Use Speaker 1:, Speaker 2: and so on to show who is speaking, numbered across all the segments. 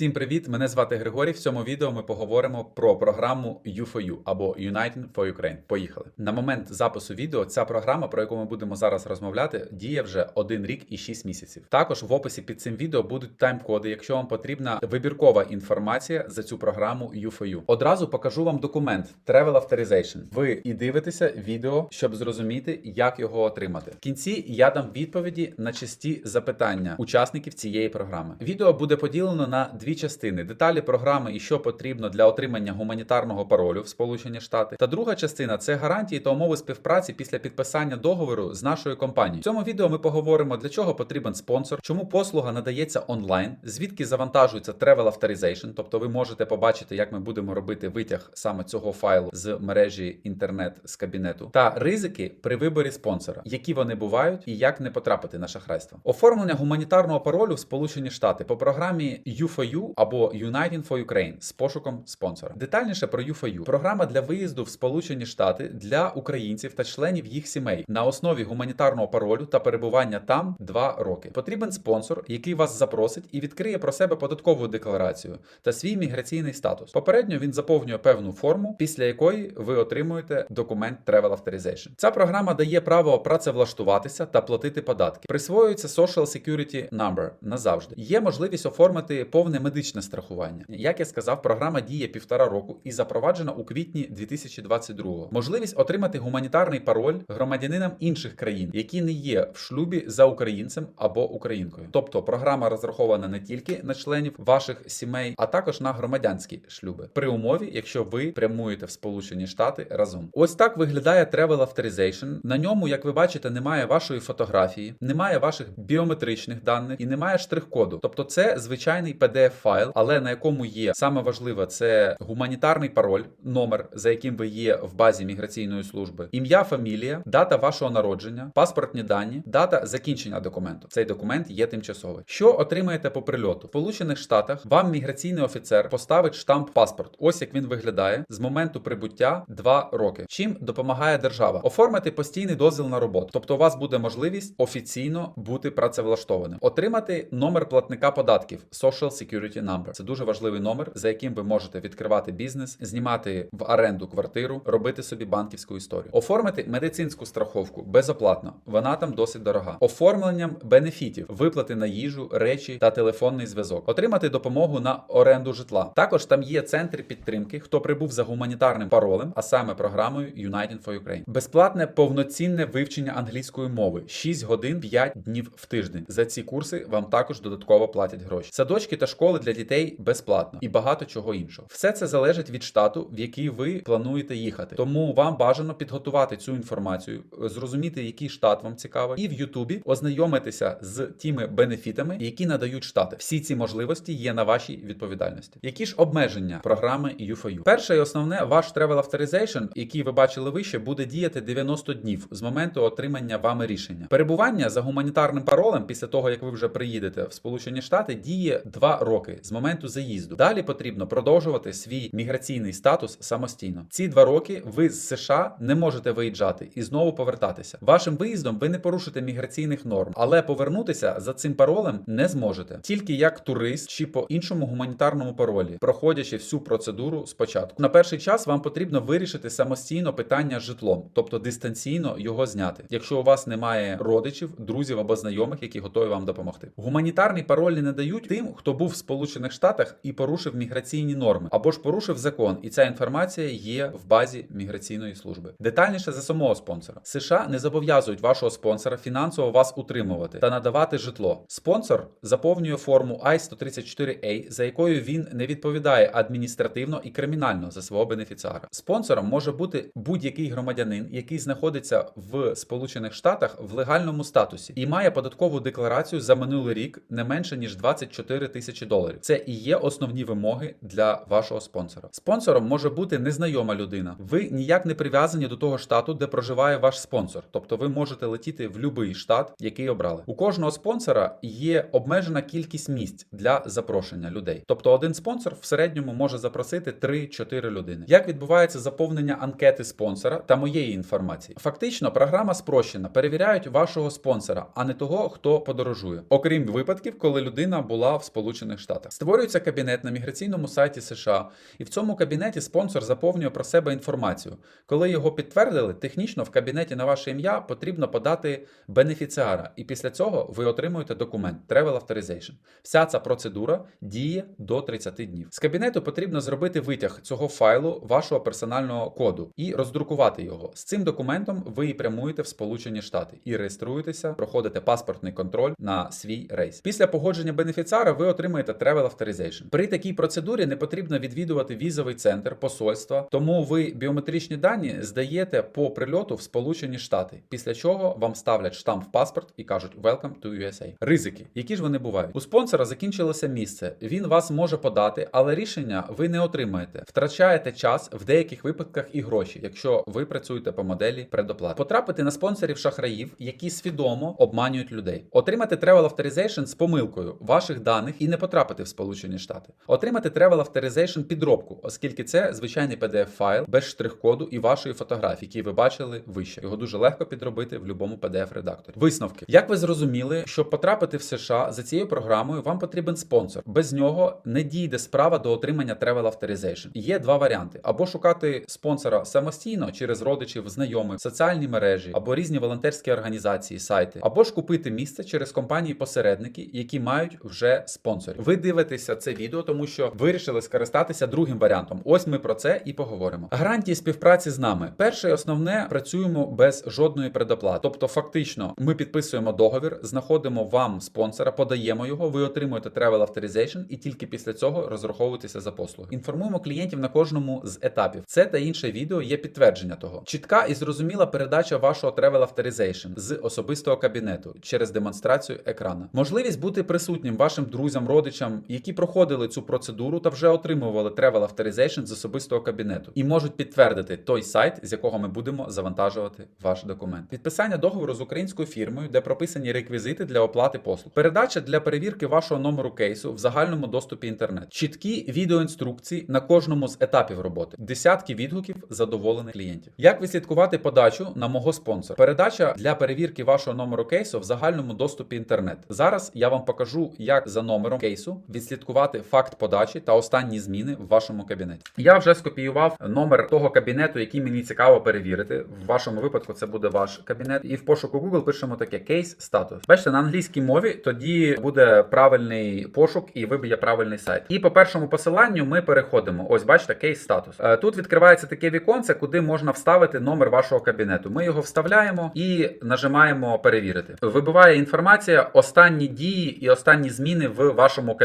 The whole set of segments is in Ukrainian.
Speaker 1: Всім привіт! Мене звати Григорій. В цьому відео ми поговоримо про програму U4U або United for Ukraine. Поїхали. На момент запису відео ця програма, про яку ми будемо зараз розмовляти, діє вже один рік і 6 місяців. Також в описі під цим відео будуть тайм-коди, якщо вам потрібна вибіркова інформація за цю програму U4U. Одразу покажу вам документ Travel Authorization. Ви і дивитеся відео, щоб зрозуміти, як його отримати. В кінці я дам відповіді на часті запитання учасників цієї програми. Відео буде поділено на дві частини: деталі програми і що потрібно для отримання гуманітарного паролю в Сполучені Штати. Та друга частина це гарантії та умови співпраці після підписання договору з нашою компанією. В цьому відео ми поговоримо, для чого потрібен спонсор, чому послуга надається онлайн, звідки завантажується Travel Authorization, тобто ви можете побачити, як ми будемо робити витяг саме цього файлу з мережі інтернет з кабінету, та ризики при виборі спонсора, які вони бувають і як не потрапити на шахрайство. Оформлення гуманітарного паролю в Сполучені Штати по програмі U4U або United for Ukraine з пошуком спонсора. Детальніше про U4U. Програма для виїзду в Сполучені Штати для українців та членів їх сімей на основі гуманітарного паролю та перебування там 2 роки. Потрібен спонсор, який вас запросить і відкриє про себе податкову декларацію та свій міграційний статус. Попередньо він заповнює певну форму, після якої ви отримуєте документ Travel Authorization. Ця програма дає право працевлаштуватися та платити податки. Присвоюється Social Security Number назавжди. Є можливість оформити повне медичне страхування. Як я сказав, програма діє півтора року і запроваджена у квітні 2022 Можливість отримати гуманітарний пароль громадянинам інших країн, які не є в шлюбі за українцем або українкою. Тобто програма розрахована не тільки на членів ваших сімей, а також на громадянські шлюби, при умові, якщо ви прямуєте в Сполучені Штати разом. Ось так виглядає Travel Authorization. На ньому, як ви бачите, немає вашої фотографії, немає ваших біометричних даних і немає штрих-коду. Тобто, це звичайний pdf файл, але на якому є саме важливе це гуманітарний пароль, номер, за яким ви є в базі міграційної служби, ім'я, фамілія, дата вашого народження, паспортні дані, дата закінчення документу. Цей документ є тимчасовий. Що отримаєте по прильоту? В Сполучених Штатах вам міграційний офіцер поставить штамп паспорт. Ось як він виглядає з моменту прибуття 2 роки. Чим допомагає держава? Оформити постійний дозвіл на роботу. Тобто у вас буде можливість офіційно бути працевлаштованим, отримати номер платника податків Social Security Number. Це дуже важливий номер, за яким ви можете відкривати бізнес, знімати в оренду квартиру, робити собі банківську історію, оформити медицинську страховку безоплатно. Вона там досить дорога. Оформленням бенефітів, виплати на їжу, речі та телефонний зв'язок, отримати допомогу на оренду житла. Також там є центри підтримки, хто прибув за гуманітарним паролем, а саме програмою United for Ukraine. Безплатне повноцінне вивчення англійської мови 6 годин 5 днів в тиждень. За ці курси вам також додатково платять гроші. Садочки та школи для дітей безплатно і багато чого іншого. Все це залежить від штату, в який ви плануєте їхати. Тому вам бажано підготувати цю інформацію, зрозуміти, який штат вам цікавий, і в Ютубі ознайомитися з тими бенефітами, які надають штати. Всі ці можливості є на вашій відповідальності. Які ж обмеження програми U4U? Перше і основне, ваш Travel Authorization, який ви бачили вище, буде діяти 90 днів з моменту отримання вами рішення. Перебування за гуманітарним паролем після того, як ви вже приїдете в Сполучені Штати, діє 2 роки з моменту заїзду. Далі потрібно продовжувати свій міграційний статус самостійно. Ці два роки ви з США не можете виїжджати і знову повертатися. Вашим виїздом ви не порушите міграційних норм, але повернутися за цим паролем не зможете тільки як турист чи по іншому гуманітарному паролі, проходячи всю процедуру спочатку. На перший час вам потрібно вирішити самостійно питання з житлом, тобто дистанційно його зняти, якщо у вас немає родичів, друзів або знайомих, які готові вам допомогти. Гуманітарний пароль не надають тим, хто був в Сполучених Штатах і порушив міграційні норми, або ж порушив закон, і ця інформація є в базі міграційної служби. Детальніше за самого спонсора. США не зобов'язують вашого спонсора фінансово вас утримувати та надавати житло. Спонсор заповнює форму I-134A, за якою він не відповідає адміністративно і кримінально за свого бенефіціара. Спонсором може бути будь-який громадянин, який знаходиться в Сполучених Штатах в легальному статусі і має податкову декларацію за минулий рік не менше ніж 24 тисячі доларів. Це і є основні вимоги для вашого спонсора. Спонсором може бути незнайома людина. Ви ніяк не прив'язані до того штату, де проживає ваш спонсор. Тобто ви можете летіти в будь-який штат, який обрали. У кожного спонсора є обмежена кількість місць для запрошення людей. Тобто один спонсор в середньому може запросити 3-4 людини. Як відбувається заповнення анкети спонсора та моєї інформації? Фактично, програма спрощена. Перевіряють вашого спонсора, а не того, хто подорожує. Окрім випадків, коли людина була в Сполучених Штатах. Штатах. Створюється кабінет на міграційному сайті США, і в цьому кабінеті спонсор заповнює про себе інформацію. Коли його підтвердили, технічно в кабінеті на ваше ім'я потрібно подати бенефіціара, і після цього ви отримуєте документ Travel Authorization. Вся ця процедура діє до 30 днів. З кабінету потрібно зробити витяг цього файлу вашого персонального коду і роздрукувати його. З цим документом ви і прямуєте в Сполучені Штати і реєструєтеся, проходите паспортний контроль на свій рейс. Після погодження бенефіціара ви отримаєте Travel Authorization. При такій процедурі не потрібно відвідувати візовий центр посольства, тому ви біометричні дані здаєте по прильоту в Сполучені Штати, після чого вам ставлять штамп в паспорт і кажуть Welcome to USA. Ризики, які ж вони бувають. У спонсора закінчилося місце. Він вас може подати, але рішення ви не отримаєте. Втрачаєте час в деяких випадках і гроші, якщо ви працюєте по моделі предоплати. Потрапити на спонсорів шахраїв, які свідомо обманюють людей. Отримати Travel Authorization з помилкою ваших даних і не потрапити в Сполучені Штати. Отримати Travel Authorization підробку, оскільки це звичайний PDF файл без штрих-коду і вашої фотографії, які ви бачили вище. Його дуже легко підробити в будь-якому PDF редакторі. Висновки, як ви зрозуміли, щоб потрапити в США за цією програмою, вам потрібен спонсор. Без нього не дійде справа до отримання Travel Authorization. Є два варіанти: або шукати спонсора самостійно через родичів, знайомих, соціальні мережі, або різні волонтерські організації, сайти, або ж купити місце через компанії-посередники, які мають вже спонсорів. Ви дивитеся це відео, тому що вирішили скористатися другим варіантом. Ось ми про це і поговоримо. Гарантії співпраці з нами. Перше і основне працюємо без жодної предоплати. Тобто, фактично, ми підписуємо договір, знаходимо вам спонсора, подаємо його, ви отримуєте Travel Authorization і тільки після цього розраховуєтеся за послуги. Інформуємо клієнтів на кожному з етапів. Це та інше відео є підтвердження того. Чітка і зрозуміла передача вашого Travel Authorization з особистого кабінету через демонстрацію екрана. Можливість бути присутнім вашим друзям, родичам, які проходили цю процедуру та вже отримували Travel Authorization з особистого кабінету, і можуть підтвердити той сайт, з якого ми будемо завантажувати ваш документ. Підписання договору з українською фірмою, де прописані реквізити для оплати послуг. Передача для перевірки вашого номеру кейсу в загальному доступі інтернет. Чіткі відеоінструкції на кожному з етапів роботи. Десятки відгуків задоволених клієнтів. Як відслідкувати подачу на мого спонсора? Передача для перевірки вашого номеру кейсу в загальному доступі інтернет. Зараз я вам покажу, як за номером кейсу відслідкувати факт подачі та останні зміни в вашому кабінеті. Я вже скопіював номер того кабінету, який мені цікаво перевірити. В вашому випадку це буде ваш кабінет. І в пошуку Google пишемо таке кейс статус. Бачите, на англійській мові тоді буде правильний пошук і виб'є правильний сайт. І по першому посиланню ми переходимо. Ось бачите, кейс статус. Тут відкривається таке віконце, куди можна вставити номер вашого кабінету. Ми його вставляємо і нажимаємо перевірити. Вибиває інформація останні дії і останні зміни в вашому кабінеті.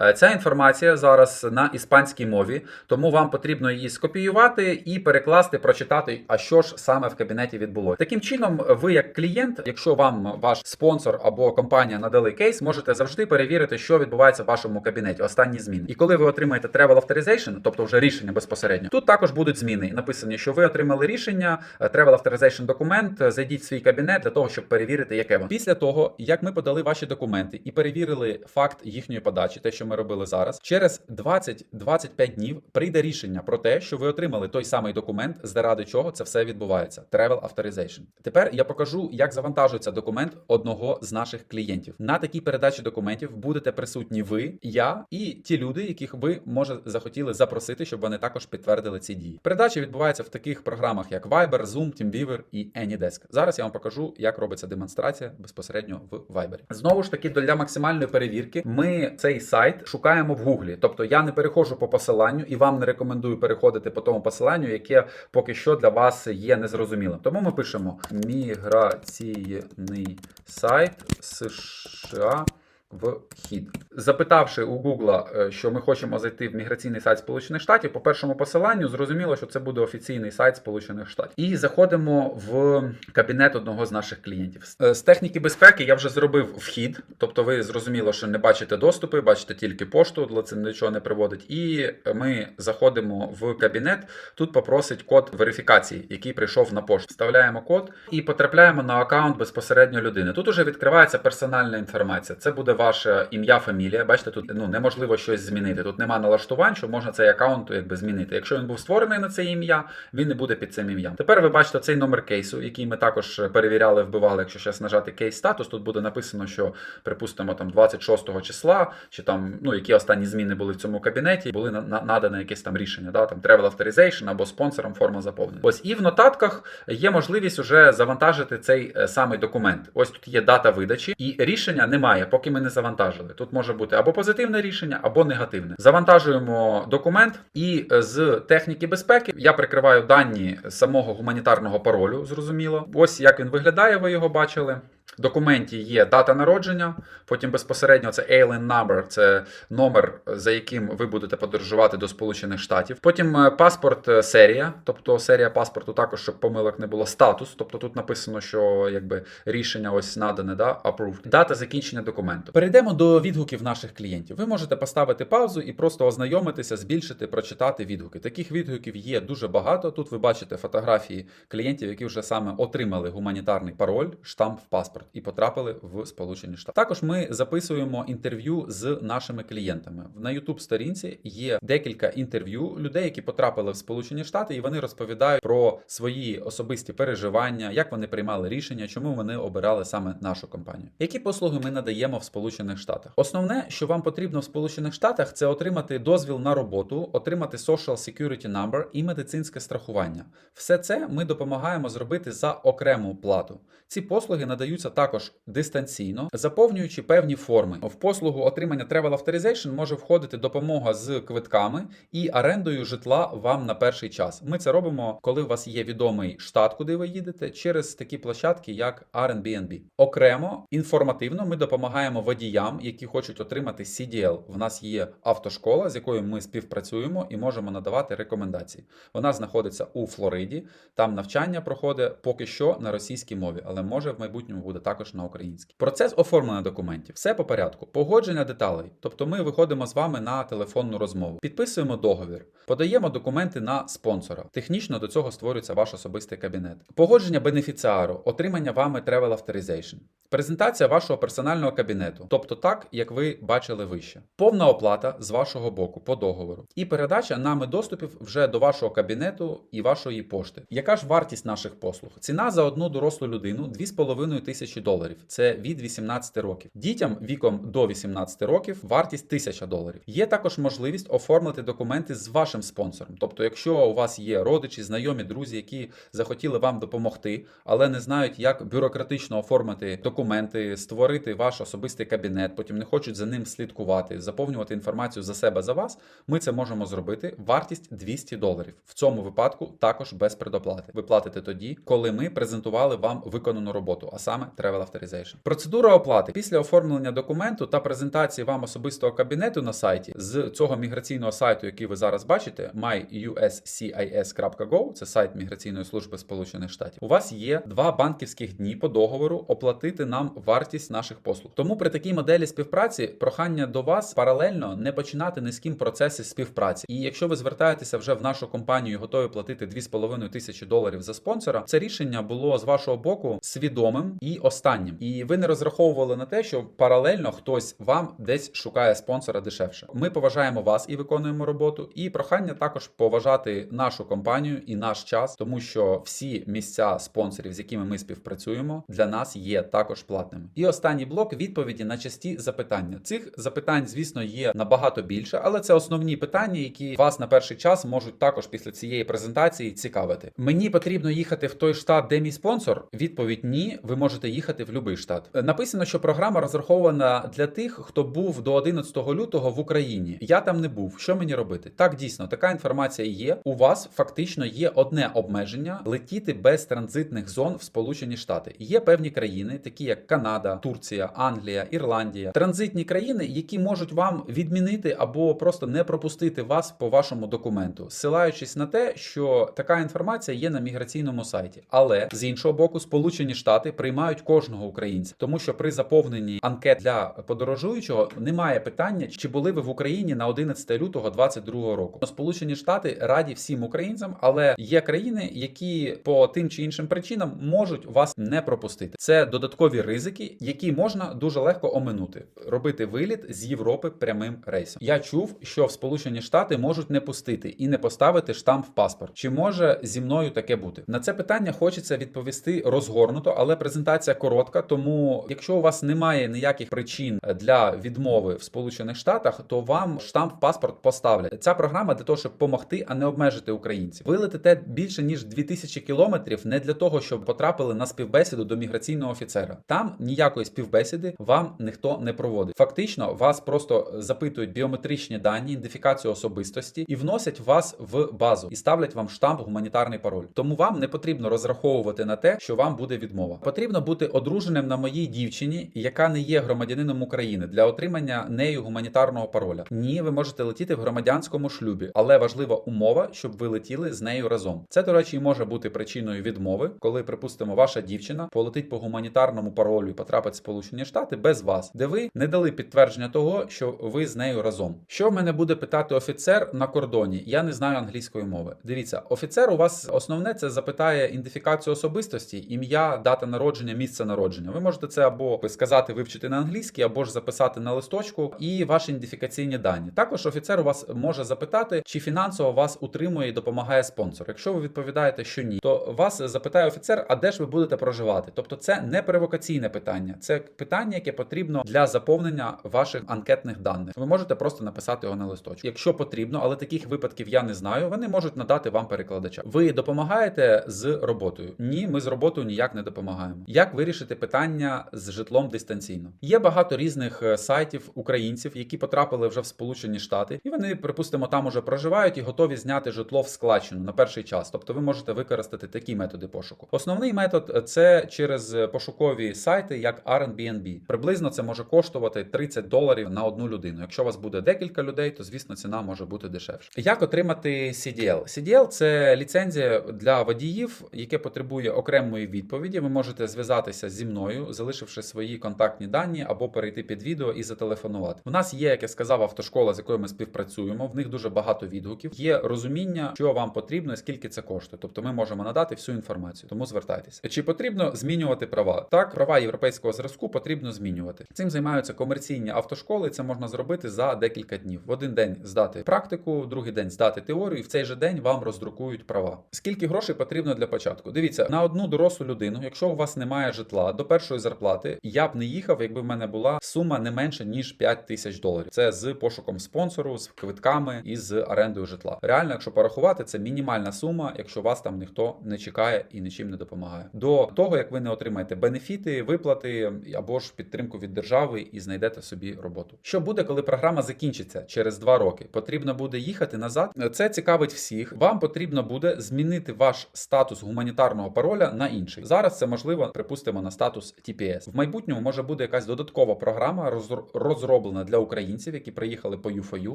Speaker 1: Е, Ця інформація зараз на іспанській мові, тому вам потрібно її скопіювати і перекласти, прочитати, а що ж саме в кабінеті відбулося. Таким чином, ви як клієнт, якщо вам ваш спонсор або компанія надали кейс, можете завжди перевірити, що відбувається в вашому кабінеті. Останні зміни. І коли ви отримаєте Travel Authorization, тобто вже рішення безпосередньо, тут також будуть зміни. Написані, що ви отримали рішення, е, Travel Authorization документ. е, Зайдіть в свій кабінет для того, щоб перевірити, яке воно. Після того, як ми подали ваші документи і перевірили факт їхньої подачі, те, що ми робили зараз, через 20-25 днів прийде рішення про те, що ви отримали той самий документ, заради чого це все відбувається. Travel Authorization. Тепер я покажу, як завантажується документ одного з наших клієнтів. На такій передачі документів будете присутні ви, я і ті люди, яких ви може захотіли запросити, щоб вони також підтвердили ці дії. Передача відбувається в таких програмах, як Viber, Zoom, TeamViewer і AnyDesk. Зараз я вам покажу, як робиться демонстрація безпосередньо в Viber. Знову ж таки, для максимальної перевірки ми цей сайт шукаємо в Гуглі. Тобто я не переходжу по посиланню і вам не рекомендую переходити по тому посиланню, яке поки що для вас є незрозумілим. Тому ми пишемо міграційний сайт США. Вхід, запитавши у Гугла, е, що ми хочемо зайти в міграційний сайт Сполучених Штатів, по першому посиланню зрозуміло, що це буде офіційний сайт Сполучених Штатів. І заходимо в кабінет одного з наших клієнтів. Е, З техніки безпеки я вже зробив вхід, тобто ви зрозуміло, що не бачите доступи, бачите тільки пошту, для це нічого не приводить. І ми заходимо в кабінет. Тут попросить код верифікації, який прийшов на пошту. Вставляємо код і потрапляємо на аккаунт безпосередньо людини. Тут уже відкривається персональна інформація. Це буде ваше ім'я, фамілія. Бачите, тут ну неможливо щось змінити. Тут нема налаштувань, що можна цей аккаунт якби змінити. Якщо він був створений на це ім'я, він не буде під цим ім'ям. Тепер ви бачите цей номер кейсу, який ми також перевіряли, вбивали. Якщо зараз нажати кейс статус, тут буде написано, що припустимо там 26 числа, чи там ну які останні зміни були в цьому кабінеті, були на, на- надане якесь там рішення, да, там Travel Authorization або спонсором форма заповнення. Ось і в нотатках є можливість уже завантажити цей е, самий документ. Ось тут є дата видачі, і рішення немає, поки ми не завантажили. Тут може бути або позитивне рішення, або негативне. Завантажуємо документ, і е, з техніки безпеки я прикриваю дані самого гуманітарного паролю. Зрозуміло. Ось як він виглядає. Ви його бачили. Документі є дата народження, потім безпосередньо це alien number, це номер, за яким ви будете подорожувати до Сполучених Штатів. Потім е, паспорт е, серія, тобто серія паспорту також, щоб помилок не було, статус. Тобто тут написано, що якби рішення ось надане, да, approved. Дата закінчення документу. Перейдемо до відгуків наших клієнтів. Ви можете поставити паузу і просто ознайомитися, збільшити, прочитати відгуки. Таких відгуків є дуже багато. Тут ви бачите фотографії клієнтів, які вже саме отримали гуманітарний пароль, штамп в паспорт і потрапили в Сполучені Штати. Також ми записуємо інтерв'ю з нашими клієнтами. На youtube сторінці є декілька інтерв'ю людей, які потрапили в Сполучені Штати, і вони розповідають про свої особисті переживання, як вони приймали рішення, чому вони обирали саме нашу компанію. Які послуги ми надаємо в Сполучених Штатах? Основне, що вам потрібно в Сполучених Штатах, це отримати дозвіл на роботу, отримати Social Security Number і медицинське страхування. Все це ми допомагаємо зробити за окрему плату. Ці послуги надаються також дистанційно, заповнюючи певні форми. В послугу отримання Travel Authorization може входити допомога з квитками і орендою житла вам на перший час. Ми це робимо, коли у вас є відомий штат, куди ви їдете, через такі площадки, як Airbnb. Окремо інформативно ми допомагаємо водіям, які хочуть отримати CDL. В нас є автошкола, з якою ми співпрацюємо і можемо надавати рекомендації. Вона знаходиться у Флориді. Там навчання проходить поки що на російській мові, але може в майбутньому буде також на українській. Процес оформлення документів. Все по порядку. Погодження деталей. Тобто ми виходимо з вами на телефонну розмову, підписуємо договір, подаємо документи на спонсора. Технічно до цього створюється ваш особистий кабінет. Погодження бенефіціару, отримання вами Travel Authorization. Презентація вашого персонального кабінету, тобто так, як ви бачили вище. Повна оплата з вашого боку по договору. І передача нами доступів вже до вашого кабінету і вашої пошти. Яка ж вартість наших послуг? Ціна за одну дорослу людину 2,5 тисячі доларів. Це від 18 років. Дітям віком до 18 років вартість 1000 доларів. Є також можливість оформити документи з вашим спонсором. Тобто, якщо у вас є родичі, знайомі, друзі, які захотіли вам допомогти, але не знають, як бюрократично оформити документи, створити ваш особистий кабінет, потім не хочуть за ним слідкувати, заповнювати інформацію за себе за вас. Ми це можемо зробити. Вартість 200 доларів. В цьому випадку також без предоплати. Ви платите тоді, коли ми презентували вам виконану роботу, а саме Travel Authorization. Процедура оплати після оформлення документу та презентації вам особистого кабінету на сайті з цього міграційного сайту, який ви зараз бачите, myuscis.gov, це сайт міграційної служби Сполучених Штатів. У вас є два банківських дні по договору оплатити нам вартість наших послуг. Тому при такій моделі співпраці прохання до вас паралельно не починати ні з ким процеси співпраці. І якщо ви звертаєтеся вже в нашу компанію готові платити 2,5 тисячі доларів за спонсора, це рішення було з вашого боку свідомим і останнім. І ви не розраховували на те, що паралельно хтось вам десь шукає спонсора дешевше. Ми поважаємо вас і виконуємо роботу. І прохання також поважати нашу компанію і наш час, тому що всі місця спонсорів, з якими ми співпрацюємо, для нас є також платними. І останній блок відповіді на часті запитання. Цих запитань, звісно, є набагато більше, але це основні питання, які вас на перший час можуть також після цієї презентації цікавити. Мені потрібно їхати в той штат, де мій спонсор. Відповідь ні, ви можете їхати в будь-який штат. Е, Написано, що програма розрахована для тих, хто був до 11 лютого в Україні. Я там не був. Що мені робити? Так, дійсно, така інформація є. У вас фактично є одне обмеження летіти без транзитних зон в Сполучені Штати. Є певні країни, такі як Канада, Турція, Англія, Ірландія, транзитні країни, які можуть вам відмінити або просто не пропустити вас по вашому документу, ссилаючись на те, що така інформація є на міграційному сайті. Але з іншого боку, Сполучені Штати приймають кожного українця, тому що при заповненні анкет для подорожуючого немає питання, чи були ви в Україні на 11 лютого 2022 року. Сполучені Штати раді всім українцям, але є країни, які по тим чи іншим причинам можуть вас не пропустити. Це додаткові ризики, які можна дуже легко оминути. Робити виліт з Європи прямим рейсом. Я чув, що в Сполучені Штати можуть не пустити і не поставити штамп в паспорт. Чи може зі мною таке бути? На це питання хочеться відповісти розгорнуто, але презентація коротка. Тому, якщо у вас немає ніяких причин для відмови в Сполучених Штатах, то вам штамп в паспорт поставлять. Ця програма для того, щоб допомогти, а не обмежити українців. Ви летите більше ніж 2000 кілометрів не для того, щоб потрапили на співбесіду до міграційного офіцера. Там ніякої співбесіди вам ніхто не проводить. Фактично, вас просто запитують біометричні дані, ідентифікацію особистості і вносять вас в базу і ставлять вам штамп гуманітарний пароль. Тому вам не потрібно розраховувати на те, що вам буде відмова. Потрібно бути одруженим на моїй дівчині, яка не є громадянином України для отримання нею гуманітарного пароля. Ні, ви можете летіти в громадянському шлюбі, але важлива умова, щоб ви летіли з нею разом. Це, до речі, може бути причиною відмови, коли, припустимо, ваша дівчина полетить по гуманітарному паролю і потрапить в Сполучені Штати без вас, де ви не дали підтвердження того, що ви з нею разом. Що в мене буде питати офіцер на кордоні? Я не знаю англійської мови. Дивіться, офіцер у вас основне це запитає ідентифікацію особистості, ім'я, дата народження, місце народження. Ви можете це або сказати, вивчити на англійській, або ж записати на листочку і ваші ідентифікаційні дані. Також офіцер у вас може запитати, чи фінансово вас утримує і допомагає спонсор. Якщо ви відповідаєте, що ні, то вас запитає офіцер, а де ж ви будете проживати? Тобто, це не провокаційне питання, це питання, яке потрібно для заповнення ваших анкетних даних. Ви можете просто написати його на листочку. Якщо потрібно, але таких випадків я не знаю. Вони можуть надати вам перекладача. Ви допомагаєте з роботою? Ні, ми з роботою ніяк не допомагаємо. Як вирішити питання з житлом дистанційно? Є багато різних е, сайтів українців, які потрапили вже в Сполучені Штати, і вони, припустимо, там уже проживають і готові зняти житло в складчину на перший час. Тобто, ви можете використати такі методи пошуку. Основний метод е, це через пошукові сайти, як Airbnb. Приблизно це може коштувати 30 доларів на одну людину. Якщо у вас буде декілька людей, то звісно ціна може бути дешевша. Як отримати CDL? CDL – це ліцензія для водіїв, яке потребує окремої відповіді. Ви можете зв'язатися зі мною, залишивши свої контактні дані або перейти під відео і зателефонувати. У нас є, як я сказав, автошкола, з якою ми співпрацюємо. В них дуже багато відгуків. Є розуміння, що вам потрібно і скільки це коштує. Тобто ми можемо надати всю інформацію. Тому звертайтеся. Чи потрібно змінювати права? Так, права європейського зразку потрібно змінювати. Цим займаються комерційні автошколи. Це можна зробити за декілька днів. В один день здати практику, в другий день здати теорію, і в цей же день вам роздрукують права. Скільки грошей потрібно для початку? Дивіться, на одну дорослу людину, якщо у вас немає житла до першої зарплати, я б не їхав, якби в мене була сума не менше ніж 5 тисяч доларів. Це з пошуком спонсору, з квитками і з орендою житла. Реально, якщо порахувати, це мінімальна сума, якщо вас там ніхто не чекає і нічим не допомагає. До того як ви не отримаєте бенефіти, виплати або ж підтримку від держави і знайдете собі роботу. Що буде, коли програма закінчиться через два роки? Потрібно буде їхати назад. Це цікавить всіх. Вам потрібно буде змінити ваш статус гуманітарного пароля на інший. Зараз це можливо, припустимо, на статус TPS. В майбутньому може буде якась додаткова програма, розр- розроблена для українців, які приїхали по UFOU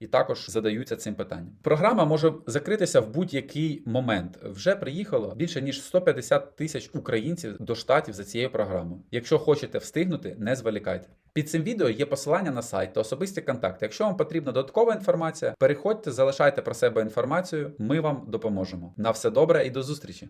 Speaker 1: і також задаються цим питанням. Програма може закритися в будь-який момент. Вже приїхало більше ніж 150 тисяч українців до штатів за цією програмою. Якщо хочете встигнути, не зволікайте. Під цим відео є посилання на сайт та особисті контакти. Якщо вам потрібна додаткова інформація, переходьте, залишайте про себе інформацію. Ми вам допоможемо. На все добре і до зустрічі!